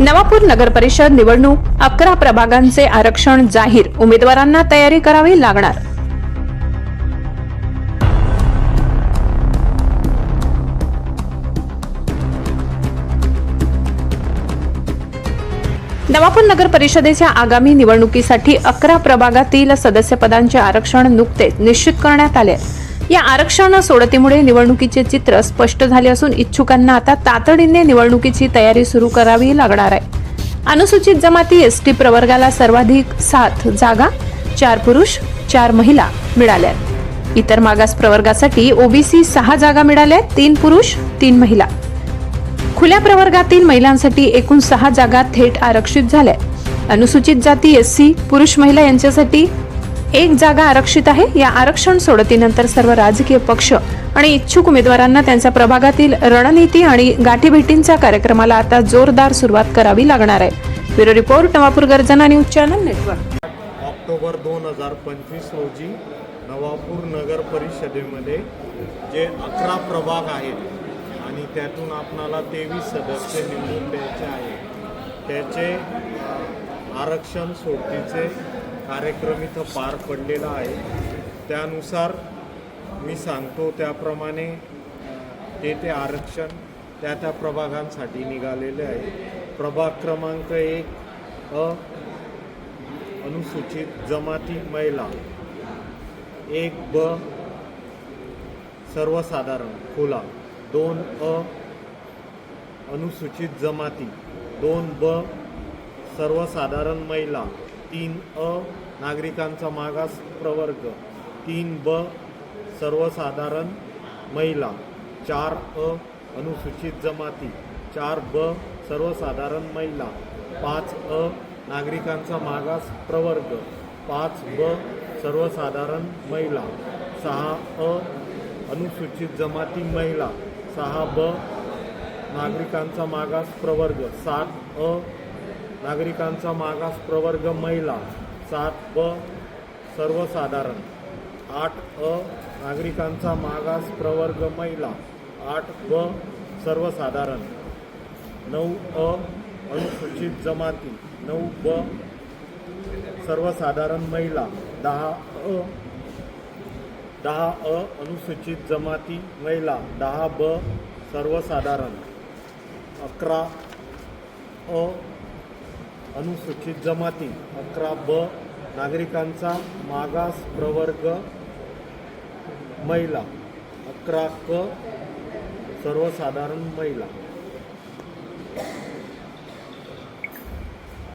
नवापूर नगर परिषद निवडणूक अकरा प्रभागांचे आरक्षण जाहीर. उमेदवारांना तयारी करावी लागणार. नवापूर नगर परिषदेच्या आगामी निवडणुकीसाठी अकरा प्रभागातील सदस्यपदांचे आरक्षण नुकतेच निश्चित करण्यात आले. या आरक्षण सोडतीमुळे निवडणुकीचे चित्र स्पष्ट झाले असून इच्छुकांना आता तातडीने निवडणुकीची तयारी सुरू करावी लागणार आहे. अनुसूचित जमाती एसटी प्रवर्गाला सर्वाधिक सात जागा चार पुरुष चार महिला मिळाल्या इतर मागास प्रवर्गासाठी ओबीसी सहा जागा मिळाल्या तीन पुरुष तीन महिला. खुल्या प्रवर्गातील महिलांसाठी एकूण सहा जागा थेट आरक्षित झाल्या अनुसूचित जाती एससी पुरुष महिला यांच्यासाठी एक जागा आरक्षित आहे. या आरक्षण सोडतीनंतर सर्व राजकीय पक्ष आणि इच्छुक उमेदवारांना त्यांच्या प्रभागातील रणनीती आणि गाठीभेटींच्या कार्यक्रमाला आता जोरदार सुरुवात करावी लागणार आहे. ब्युरो रिपोर्ट नवापूर गर्जना न्यूज चॅनल नेटवर्क. ऑक्टोबर दोन हजार पंचवीस रोजी नवापूर नगर परिषदेमध्ये जे अकरा प्रभाग आहेत आणि त्यातून आपणाला तेवीस सदस्य निवडून द्यायचे आहेत. त्याचे आरक्षण सोडतीचे कार्यक्रम इथं पार पडलेला आहे. त्यानुसार मी सांगतो त्याप्रमाणे ते ते आरक्षण त्या त्या प्रभागांसाठी निघालेले आहे. प्रभाग क्रमांक एक अ अनुसूचित जमाती महिला. एक ब सर्वसाधारण खुला. दोन अ अनुसूचित जमाती. दोन ब सर्वसाधारण महिला. तीन अ नागरिकांचा मागास प्रवर्ग तीन ब सर्वसाधारण महिला चार अ अनुसूचित जमाती चार ब सर्वसाधारण महिला पाच अ नागरिकांचा मागास प्रवर्ग पाच ब सर्वसाधारण महिला सहा अ अनुसूचित जमाती महिला सहा ब नागरिकांचा मागास प्रवर्ग सात अ नागरिकांचा मागास प्रवर्ग महिला सात ब सर्वसाधारण. आठ अ नागरिकांचा मागास प्रवर्ग महिला आठ ब सर्वसाधारण. नऊ अ अनुसूचित जमाती नऊ ब सर्वसाधारण महिला दहा अ दहा अ अनुसूचित जमाती महिला दहा ब सर्वसाधारण. अकरा अ अनुसूचित जमाती अकरा ब नागरिकांचा मागास प्रवर्ग महिला अकरा क सर्वसाधारण महिला.